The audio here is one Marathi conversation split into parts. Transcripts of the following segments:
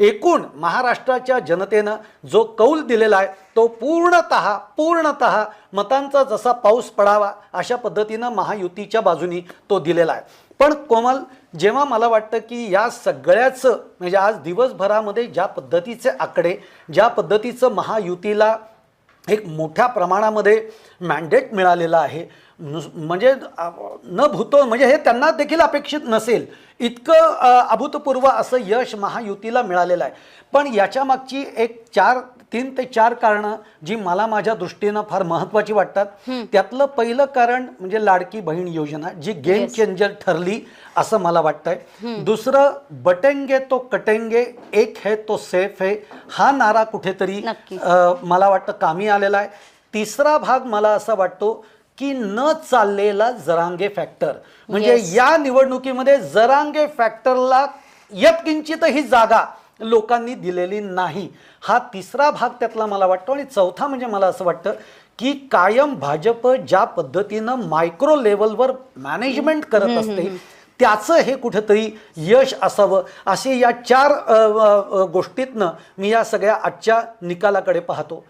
एकूण महाराष्ट्राच्या जनतेनं जो कौल दिलेला आहे तो पूर्णतः पूर्णतः मतांचा जसा पाऊस पडावा अशा पद्धतीनं महायुतीच्या बाजूनी तो दिलेला आहे. पण कोमल जेव्हा मला वाटतं की या सगळ्याचं म्हणजे आज दिवसभरामध्ये ज्या पद्धतीचे आकडे ज्या पद्धतीचं महायुतीला एक मोठ्या प्रमाणामध्ये मॅन्डेट मिळालेलं आहे म्हणजे न भूतो म्हणजे हे त्यांना देखील अपेक्षित नसेल. इतकं अभूतपूर्व असं यश महायुतीला मिळालेलं आहे. पण याच्या मागची एक चार तीन ते चार कारणं जी मला माझ्या दृष्टीनं फार महत्त्वाची वाटतात त्यातलं पहिलं कारण म्हणजे लाडकी बहीण योजना जी गेम चेंजर ठरली असं मला वाटतंय. दुसरं बटेंगे तो कटेंगे एक है तो सेफ है हा नारा कुठेतरी मला वाटतं कामी आलेला आहे. तिसरा भाग मला असा वाटतो की न चाललेला जरांगे फॅक्टर म्हणजे Yes. या निवडणुकीमध्ये जरांगे फॅक्टरला यत्किंचितही जागा लोकांनी दिलेली नाही. हा तिसरा भाग त्यातला मला वाटतो आणि चौथा म्हणजे मला असं वाटतं की कायम भाजप ज्या पद्धतीनं मायक्रो लेवलवर मॅनेजमेंट करत असते त्याचं हे कुठेतरी यश असावं. असे या चार अ, अ, अ, गोष्टीतनं मी या सगळ्या आजच्या निकालाकडे पाहतो.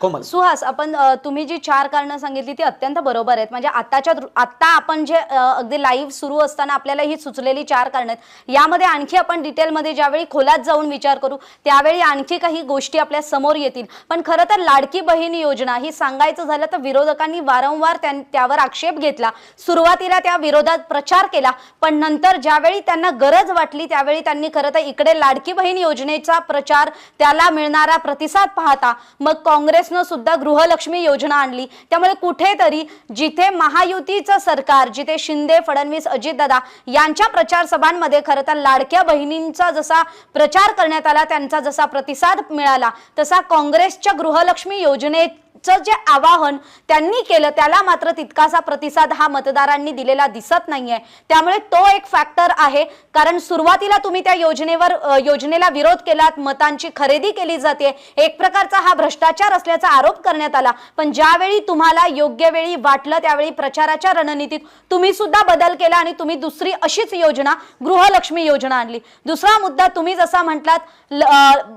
कोमल. सुहास आपण अ, तुम्ही जी चार कारणं सांगितली ती अत्यंत बरोबर आहेत. म्हणजे आताच्या दृ- आता आपण जे अ, अगदी लाईव्ह सुरू असताना आपल्याला ही सुचलेली चार कारणं आहेत. यामध्ये आणखी आपण डिटेलमध्ये ज्यावेळी खोलात जाऊन विचार करू त्यावेळी आणखी काही गोष्टी आपल्यासमोर येतील. पण खरं तर लाडकी बहीण योजना ही सांगायचं झालं तर विरोधकांनी वारंवार त्यां- त्यावर आक्षेप घेतला. सुरुवातीला त्या विरोधात प्रचार केला पण नंतर ज्यावेळी त्यांना गरज वाटली त्यावेळी त्यांनी खरं तर इकडे लाडकी बहीण योजनेचा प्रचार त्याला मिळणारा प्रतिसाद पाहता मग काँग्रेसनं सुद्धा गृहलक्ष्मी योजना आणली. त्यामुळे कुठेतरी जिथे महायुतीचं सरकार जिथे शिंदे फडणवीस अजितदादा यांच्या प्रचार सभांमध्ये खरं तर लाडक्या बहिणींचा जसा प्रचार करण्यात आला त्यांचा जसा प्रतिसाद मिळाला तसा काँग्रेसच्या गृहलक्ष्मी योजनेत जे आवाहन त्यांनी केलं त्याला मात्र तितकासा प्रतिसाद हा मतदारांनी दिलेला दिसत नाहीये. त्यामुळे तो एक फॅक्टर आहे. कारण सुरुवातीला तुम्ही त्या योजनेवर योजनेला विरोध केलात मतांची खरेदी केली जाते. एक प्रकारचा हा भ्रष्टाचार असल्याचा आरोप करण्यात आला. पण ज्यावेळी तुम्हाला योग्य वेळी वाटलं त्यावेळी प्रचाराच्या रणनीतीत तुम्ही सुद्धा बदल केला आणि तुम्ही दुसरी अशीच योजना गृहलक्ष्मी योजना आणली. दुसरा मुद्दा तुम्ही जसा म्हटलात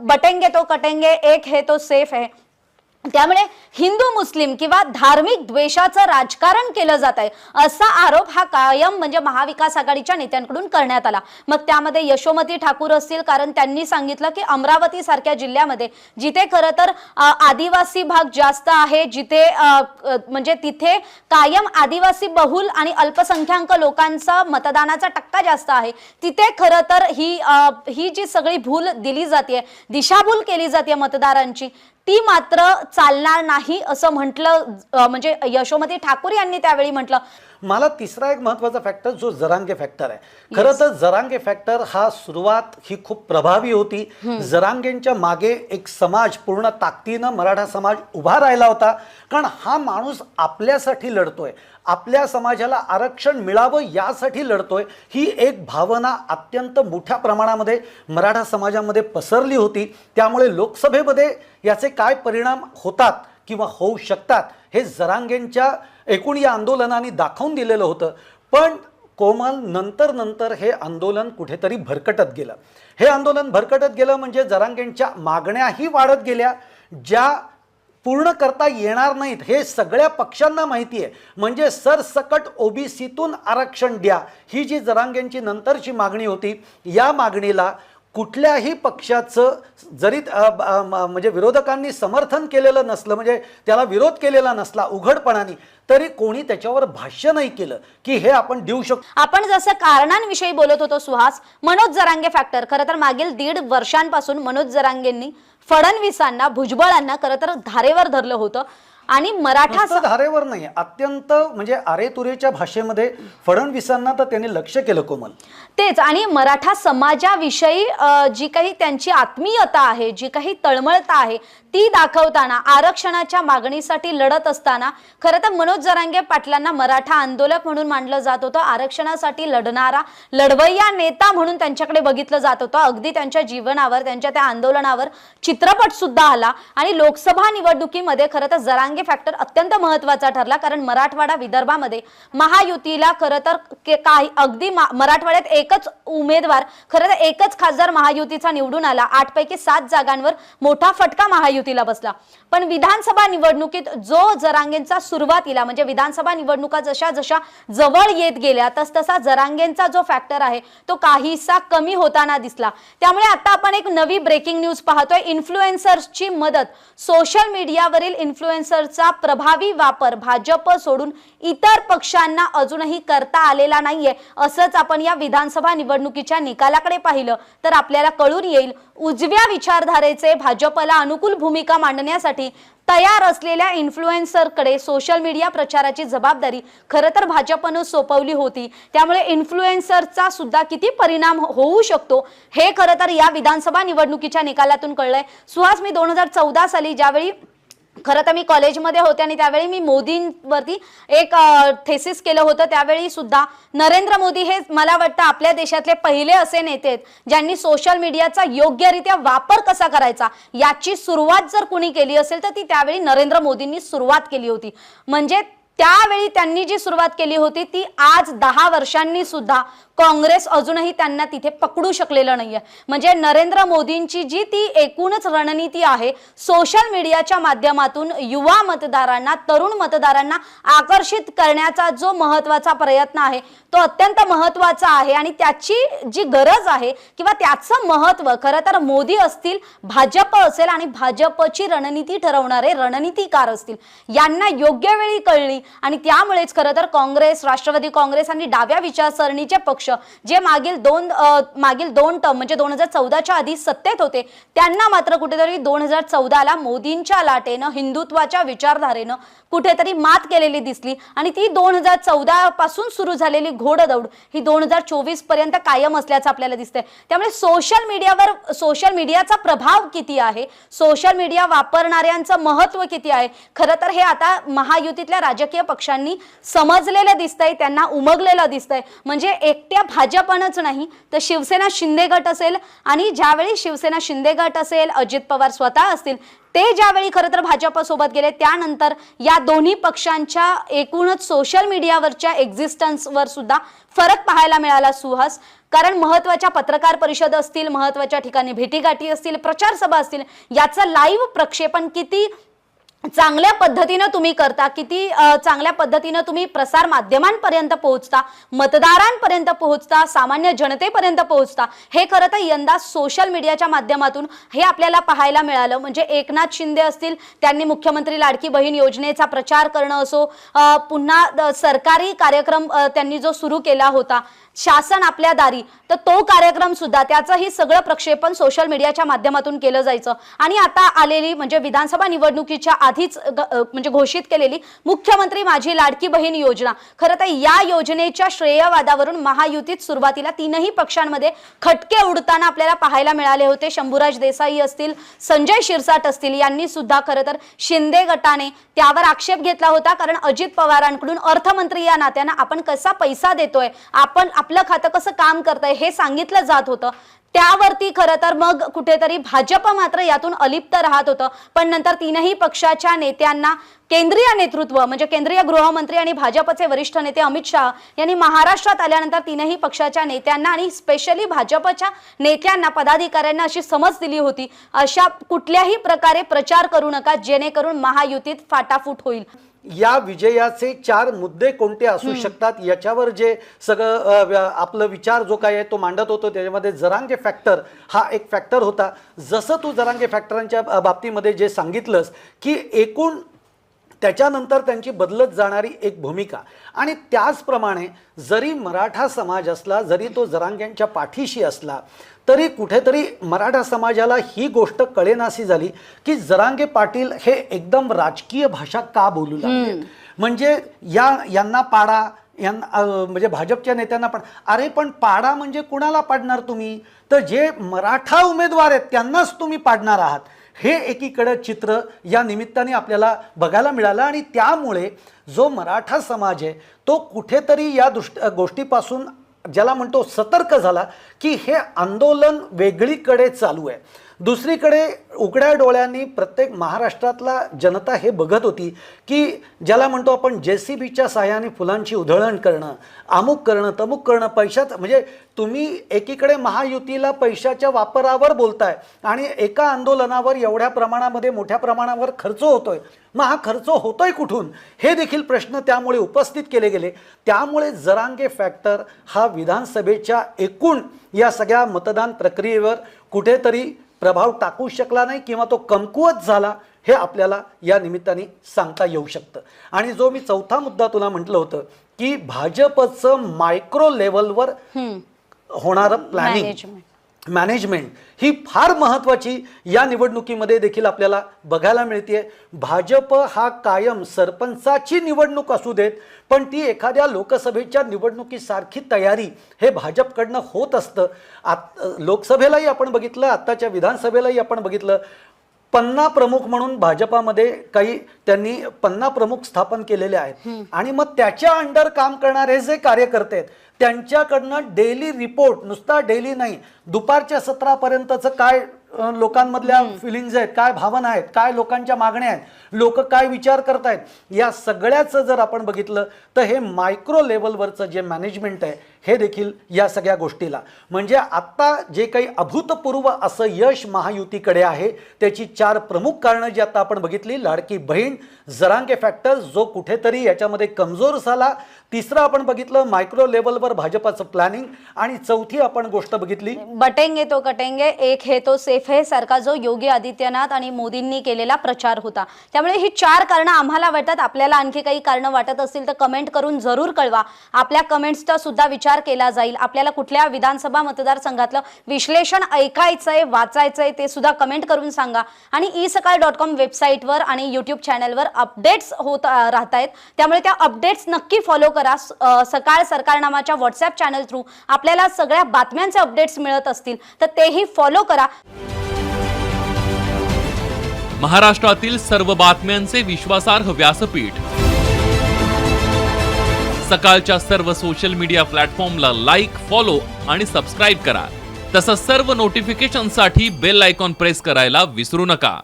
बटेंगे तो कटेंगे एक हे तो सेफ आहे त्यामुळे हिंदू मुस्लिम किंवा धार्मिक द्वेषाचं राजकारण केलं जात आहे असा आरोप हा कायम म्हणजे महाविकास आघाडीच्या नेत्यांकडून करण्यात आला. मग त्यामध्ये यशोमती ठाकूर असतील कारण त्यांनी सांगितलं की अमरावती सारख्या जिल्ह्यामध्ये जिथे खरं तर आदिवासी भाग जास्त आहे जिथे म्हणजे तिथे कायम आदिवासी बहुल आणि अल्पसंख्याक लोकांचा मतदानाचा टक्का जास्त आहे तिथे खरं तर ही ही जी सगळी भूल दिली जाते दिशाभूल केली जाते मतदारांची ती मात्र चालणार नाही असं म्हटलं म्हणजे यशोमती ठाकूर यांनी त्यावेळी म्हटलं. मला तिसरा एक महत्त्वाचा फॅक्टर जो जरांगे फॅक्टर आहे. खरं तर जरांगे फॅक्टर हा सुरुवात ही खूप प्रभावी होती. जरांगेंच्या मागे एक समाज पूर्ण ताकदीनं मराठा समाज उभा राहिला होता. कारण हा माणूस आपल्यासाठी लढतोय. आपल्या समाजाला आरक्षण मिळावं यासाठी लढतोय. ही एक भावना अत्यंत मोठ्या प्रमाणामध्ये मराठा समाजामध्ये पसरली होती. त्यामुळे लोकसभेमध्ये याचे काय परिणाम होतात? किंवा होऊ शकतात हे जरांगेंच्या एकूण या आंदोलनाने दाखवून दिलेलं होतं. पण कोमल नंतर नंतर हे आंदोलन कुठेतरी भरकटत गेलं. हे आंदोलन भरकटत गेलं म्हणजे जरांगेंच्या मागण्याही वाढत गेल्या. ज्या पूर्ण करता येणार नाहीत हे सगळ्या पक्षांना माहिती आहे. म्हणजे सरसकट ओबीसीतून आरक्षण द्या. ही जी जरांगेंची नंतरची मागणी होती या मागणीला कुठल्याही पक्षाचं जरी म्हणजे विरोधकांनी समर्थन केलेलं नसलं म्हणजे त्याला विरोध केलेला नसला उघडपणाने तरी कोणी त्याच्यावर भाष्य नाही केलं की हे आपण देऊ शकतो आपण जसं कारणांविषयी बोलत होतो सुहास मनोज जरांगे फॅक्टर खरं तर मागील दीड वर्षांपासून मनोज जरांगेंनी फडणवीसांना भुजबळांना खरं तर धारेवर धरलं होतं. आणि मराठा नुसतं धारेवर नाही अत्यंत म्हणजे अरेतुरेच्या भाषेमध्ये फडणवीसांना तर त्यांनी लक्ष केलं कोमल. तेच आणि मराठा समाजाविषयी अ, जी काही त्यांची आत्मीयता आहे जी काही तळमळता आहे ती दाखवताना आरक्षणाच्या मागणीसाठी लढत असताना खरं तर मनोज जरांगे पाटलांना मराठा आंदोलक म्हणून मानलं जात होतं. आरक्षणासाठी लढणारा लढवय्या नेता म्हणून त्यांच्याकडे बघितलं जात होतं. अगदी त्यांच्या जीवनावर त्यांच्या त्या आंदोलनावर चित्रपट सुद्धा आला. आणि लोकसभा निवडणुकीमध्ये खरं तर जरांगे फॅक्टर अत्यंत महत्त्वाचा ठरला. कारण मराठवाडा विदर्भामध्ये महायुतीला खरं तर काही अगदी मराठवाड्यात एकच उमेदवार खरं तर एकच खासदार महायुतीचा निवडून आला. आठ पैकी सात जागांवर मोठा फटका महायुती युतीला बसला. पण विधानसभा निवडणुकीत जो जरांगेंचा सुरुवातीला म्हणजे विधानसभा निवडणुका जशा जशा जवळ येत गेल्या तस तसा जरांगेंचा जो फॅक्टर आहे तो काहीसा कमी होताना दिसला. त्यामुळे आता आपण एक नवी ब्रेकिंग न्यूज पाहतोय. इन्फ्लुएन्सर्सची मदत. सोशल मीडियावरील इन्फ्लुएन्सरचा प्रभावी वापर भाजप सोडून इतर पक्षांना अजूनही करता आलेला नाहीये असंच आपण या विधानसभा निवडणुकीच्या निकालाकडे पाहिलं. तर आपल्याला कळून येईल उजव्या विचारधारेचे भाजपला अनुकूल भूमिका मांडण्यासाठी तयार असलेल्या इन्फ्लुएन्सरकडे सोशल मीडिया प्रचाराची जबाबदारी खरं तर भाजपनं सोपवली होती. त्यामुळे इन्फ्लुएन्सरचा सुद्धा किती परिणाम हो-, होऊ शकतो हे खरं तर या विधानसभा निवडणुकीच्या निकालातून कळलंय. सुहास मी दोन हजार चौदा साली ज्यावेळी खरं तर मी कॉलेजमध्ये होते आणि त्यावेळी मी मोदींवरती एक थेसिस केलं होतं. त्यावेळी सुद्धा नरेंद्र मोदी हे मला वाटतं आपल्या देशातले पहिले असे नेते आहेत ज्यांनी सोशल मीडियाचा योग्यरित्या वापर कसा करायचा याची सुरुवात जर कुणी केली असेल तर ती त्यावेळी नरेंद्र मोदींनी सुरुवात केली होती. म्हणजे त्यावेळी त्यांनी जी सुरुवात केली होती ती आज दहा वर्षांनी सुद्धा काँग्रेस अजूनही त्यांना तिथे पकडू शकलेलं नाहीये. म्हणजे नरेंद्र मोदींची जी ती एकूणच रणनीती आहे सोशल मीडियाच्या माध्यमातून युवा मतदारांना तरुण मतदारांना आकर्षित करण्याचा जो महत्त्वाचा प्रयत्न आहे तो अत्यंत महत्त्वाचा आहे. आणि त्याची जी गरज आहे किंवा त्याचं महत्त्व खरं तर मोदी असतील भाजप असेल आणि भाजपची रणनीती ठरवणारे रणनीतीकार असतील यांना योग्य वेळी कळली आणि त्यामुळेच खरं तर काँग्रेस राष्ट्रवादी काँग्रेस आणि डाव्या विचारसरणीचे पक्ष जे मागील दोन मागील दोन टर्म म्हणजे दोन हजार चौदाच्या आधी सत्तेत होते त्यांना मात्र कुठेतरी दोन हजार चौदाला मोदींच्या लाटेनं हिंदुत्वाच्या विचारधारेनं कुठेतरी मात केलेली दिसली. आणि ती दोन हजार चौदा पासून सुरू झालेली घोडदौड ही दोन हजार चोवीसपर्यंत कायम असल्याचं आपल्याला दिसतंय. त्यामुळे सोशल मीडियावर सोशल मीडियाचा प्रभाव किती आहे? सोशल मीडिया वापरणाऱ्यांचं महत्त्व किती आहे? खरं तर हे आता महायुतीतल्या राजकीय पक्षांनी समजलेलं दिसतंय त्यांना उमगलेलं दिसतंय. म्हणजे एकट्या भाजपनच नाही तर शिवसेना शिंदे गट असेल आणि ज्यावेळी शिवसेना शिंदे गट असेल अजित पवार स्वतः असतील ते ज्यावेळी खरं तर भाजपसोबत गेले त्यानंतर या दोन्ही पक्षांच्या एकूणच सोशल मीडियावरच्या एक्झिस्टन्सवर सुद्धा फरक पाहायला मिळाला सुहास. कारण महत्त्वाच्या पत्रकार परिषद असतील महत्त्वाच्या ठिकाणी भेटीगाठी असतील प्रचार सभा असतील याचं लाईव्ह प्रक्षेपण किती चांगल्या पद्धतीनं तुम्ही करता किती चांगल्या पद्धतीनं तुम्ही प्रसार माध्यमांपर्यंत पोहोचता मतदारांपर्यंत पोहोचता सामान्य जनतेपर्यंत पोहोचता हे खरं तर यंदा सोशल मीडियाच्या माध्यमातून हे आपल्याला पाहायला मिळालं. म्हणजे एकनाथ शिंदे असतील त्यांनी मुख्यमंत्री लाडकी बहीण योजनेचा प्रचार करणं असो पुन्हा सरकारी कार्यक्रम त्यांनी जो सुरू केला होता शासन आपल्या दारी. तर तो कार्यक्रम सुद्धा त्याचंही सगळं प्रक्षेपण सोशल मीडियाच्या माध्यमातून केलं जायचं. आणि आता आलेली म्हणजे विधानसभा निवडणुकीच्या आधीच म्हणजे घोषित केलेली मुख्यमंत्री माझी लाडकी बहीण योजना. खरं तर या योजनेच्या श्रेयवादावरून महायुतीत सुरुवातीला तीनही पक्षांमध्ये खटके उडताना आपल्याला पाहायला मिळाले होते. शंभूराज देसाई असतील संजय शिरसाट असतील यांनी सुद्धा खरं तर शिंदे गटाने त्यावर आक्षेप घेतला होता. कारण अजित पवारांकडून अर्थमंत्री या नात्यानं आपण कसा पैसा देतोय आपण आपलं खातं कसं काम करतंय हे सांगितलं जात होतं. त्यावरती खरं तर मग कुठेतरी भाजप मात्र यातून अलिप्त राहत होतं. पण नंतर तीनही पक्षाच्या नेत्यांना केंद्रीय नेतृत्व म्हणजे केंद्रीय गृहमंत्री आणि भाजपचे वरिष्ठ नेते अमित शहा यांनी महाराष्ट्रात आल्यानंतर तीनही पक्षाच्या नेत्यांना आणि स्पेशली भाजपच्या नेत्यांना पदाधिकाऱ्यांना अशी समज दिली होती. अशा कुठल्याही प्रकारे प्रचार करू नका जेणेकरून महायुतीत फाटाफूट होईल. या विजयाचे चार मुद्दे कोणते असू शकतात? याच्यावर जे सगळं आपलं विचार जो काय आहे तो मांडत होतो त्याच्यामध्ये जरांगे फॅक्टर हा एक फॅक्टर होता. जसं तू जरांगे फॅक्टरांच्या बाबतीमध्ये जे सांगितलंस की एकूण त्याच्यानंतर त्यांची बदलत जाणारी एक भूमिका. आणि त्याचप्रमाणे जरी मराठा समाज असला जरी तो जरांग्यांच्या पाठीशी असला तरी कुठेतरी मराठा समाजाला ही गोष्ट कळेनाशी झाली की जरांगे पाटील हे एकदम राजकीय भाषा का बोलू लागले म्हणजे या यांना पाडा यांना म्हणजे भाजपच्या नेत्यांना पण अरे पण पाडा म्हणजे कुणाला पाडणार तुम्ही? तर जे मराठा उमेदवार आहेत त्यांनाच तुम्ही पाडणार आहात. हे एकीकडं चित्र या निमित्ताने आपल्याला बघायला मिळालं आणि त्यामुळे जो मराठा समाज आहे तो कुठेतरी या दृष्ट गोष्टीपासून ज्याला म्हणतो सतर्क झाला की हे आंदोलन वेगळीकडे चालू आहे. दुसरीकडे उघड्या डोळ्यांनी प्रत्येक महाराष्ट्रातला जनता हे बघत होती की ज्याला म्हणतो आपण जे सी बीच्या सहाय्याने फुलांची उधळण करणं अमुक करणं तमुक करणं पैशाचं म्हणजे तुम्ही एकीकडे महायुतीला पैशाच्या वापरावर बोलताय आणि एका आंदोलनावर एवढ्या प्रमाणामध्ये मोठ्या प्रमाणावर खर्च होतोय. मग हा खर्च होतोय कुठून? हे देखील प्रश्न त्यामुळे उपस्थित केले गेले. त्यामुळे जरांगे फॅक्टर हा विधानसभेच्या एकूण या सगळ्या मतदान प्रक्रियेवर कुठेतरी प्रभाव टाकू शकला नाही किंवा तो कमकुवत झाला हे आपल्याला या निमित्ताने सांगता येऊ शकतं. आणि जो मी चौथा मुद्दा तुला म्हटलं होतं की भाजपचं मायक्रो लेवलवर होणारं प्लॅनिंग. मॅनेजमेंट ही फार महत्त्वाची या निवडणुकीमध्ये देखील आपल्याला बघायला मिळते भाजप हा कायम सरपंचाची निवडणूक असू देत पण ती एखाद्या लोकसभेच्या निवडणुकीसारखी तयारी हे भाजपकडनं होत असतं. आत लोकसभेलाही आपण बघितलं आत्ताच्या विधानसभेलाही आपण बघितलं. पन्ना प्रमुख म्हणून भाजपामध्ये काही त्यांनी पन्ना प्रमुख स्थापन केलेले आहेत. आणि मग त्याच्या अंडर काम करणारे जे कार्यकर्ते आहेत त्यांच्याकडनं डेली रिपोर्ट नुसता डेली नाही दुपारच्या सत्रापर्यंतचं काय लोकांमधल्या फिलिंग्ज आहेत काय भावना आहेत काय लोकांच्या मागण्या आहेत लोक काय विचार करतायत या सगळ्याचं जर आपण बघितलं तर हे मायक्रो लेवलवरचं जे मॅनेजमेंट आहे हे देखील या सगळ्या गोष्टीला. म्हणजे आत्ता जे काही अभूतपूर्व असं यश महायुतीकडे आहे त्याची चार प्रमुख कारणं जी आता आपण बघितली लाडकी बहीण जरांगे फॅक्टर जो कुठेतरी याच्यामध्ये कमजोर झाला तिसरं आपण बघितलं मायक्रो लेवलवर भाजपाचं प्लॅनिंग आणि चौथी आपण गोष्ट बघितली. बटेंगे तो कटेंगे एक हे तो सेफ हे सारखा जो योगी आदित्यनाथ आणि मोदींनी केलेला प्रचार होता. त्यामुळे ही चार कारणं आम्हाला वाटतात. आपल्याला आणखी काही कारणं वाटत असतील तर कमेंट करून जरूर कळवा. आपल्या कमेंट्सचा सुद्धा विचार केला जाईल. आपल्याला कुठल्या विधानसभा मतदारसंघातलं विश्लेषण ऐकायचंय वाचायचंय ते सुद्धा कमेंट करून सांगा. आणि ई सकाळ डॉट कॉम वेबसाईटवर आणि युट्यूब चॅनलवर अपडेट्स होत राहत आहेत त्यामुळे त्या अपडेट्स नक्की फॉलो करा. करा सकाळ सरकारनामाच्या व्हॉट्सअप चॅनल थ्रू आपल्याला सगळ्या बातम्यांचे अपडेट्स मिळत असतील तर तेही फॉलो करा. महाराष्ट्रातील सर्व बातम्यांचे विश्वासार्ह व्यासपीठ. सकाळच्या सर्व सोशल मीडिया प्लॅटफॉर्मला लाईक फॉलो आणि सबस्क्राईब करा. तसंच सर्व नोटिफिकेशनसाठी बेल आयकॉन प्रेस करायला विसरू नका.